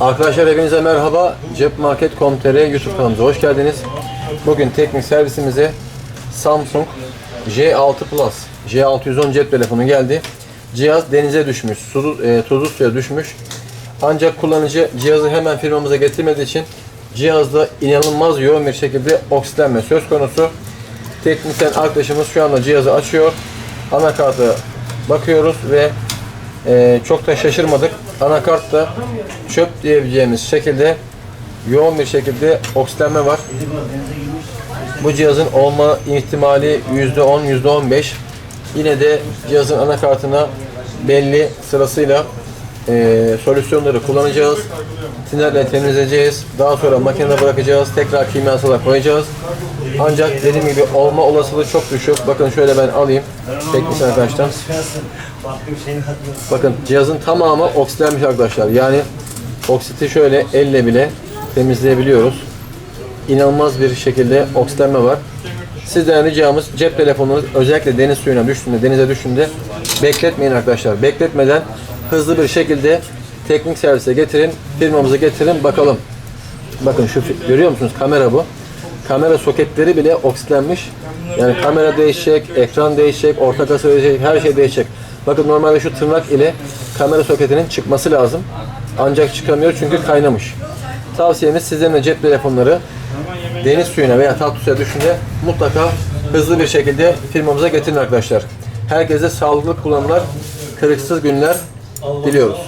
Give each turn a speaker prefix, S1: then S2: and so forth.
S1: Arkadaşlar hepinize merhaba. Cepmarket.com.tr YouTube kanalımıza hoş geldiniz. Bugün teknik servisimize Samsung J6 Plus J610 cep telefonu geldi. Cihaz denize düşmüş, su, e, tuzlu suya düşmüş. Ancak kullanıcı cihazı hemen firmamıza getirmediği için cihazda inanılmaz yoğun bir şekilde oksitlenme söz konusu. Teknisyen arkadaşımız şu anda cihazı açıyor. Anakarta bakıyoruz ve ee, çok da şaşırmadık. Anakart da çöp diyebileceğimiz şekilde yoğun bir şekilde oksitlenme var. Bu cihazın olma ihtimali %10, %15. Yine de cihazın anakartına belli sırasıyla e, solüsyonları kullanacağız. Tinerle temizleyeceğiz. Daha sonra makinede bırakacağız. Tekrar kimyasala koyacağız. Ancak dediğim gibi olma olasılığı çok düşük. Bakın şöyle ben alayım. Teknisyen arkadaşlar. Bakın cihazın tamamı oksitlenmiş arkadaşlar. Yani oksiti şöyle elle bile temizleyebiliyoruz. İnanılmaz bir şekilde oksitlenme var. Sizden ricamız cep telefonunuz özellikle deniz suyuna düştüğünde, denize düştüğünde bekletmeyin arkadaşlar. Bekletmeden hızlı bir şekilde teknik servise getirin, firmamıza getirin bakalım. Bakın şu görüyor musunuz? Kamera bu. Kamera soketleri bile oksitlenmiş. Yani kamera değişecek, ekran değişecek, orta kasa değişecek, her şey değişecek. Bakın normalde şu tırnak ile kamera soketinin çıkması lazım. Ancak çıkamıyor çünkü kaynamış. Tavsiyemiz sizlerin de cep telefonları deniz suyuna veya tatlı suya düşünce mutlaka hızlı bir şekilde firmamıza getirin arkadaşlar. Herkese sağlıklı kullanımlar, kırıksız günler diliyoruz.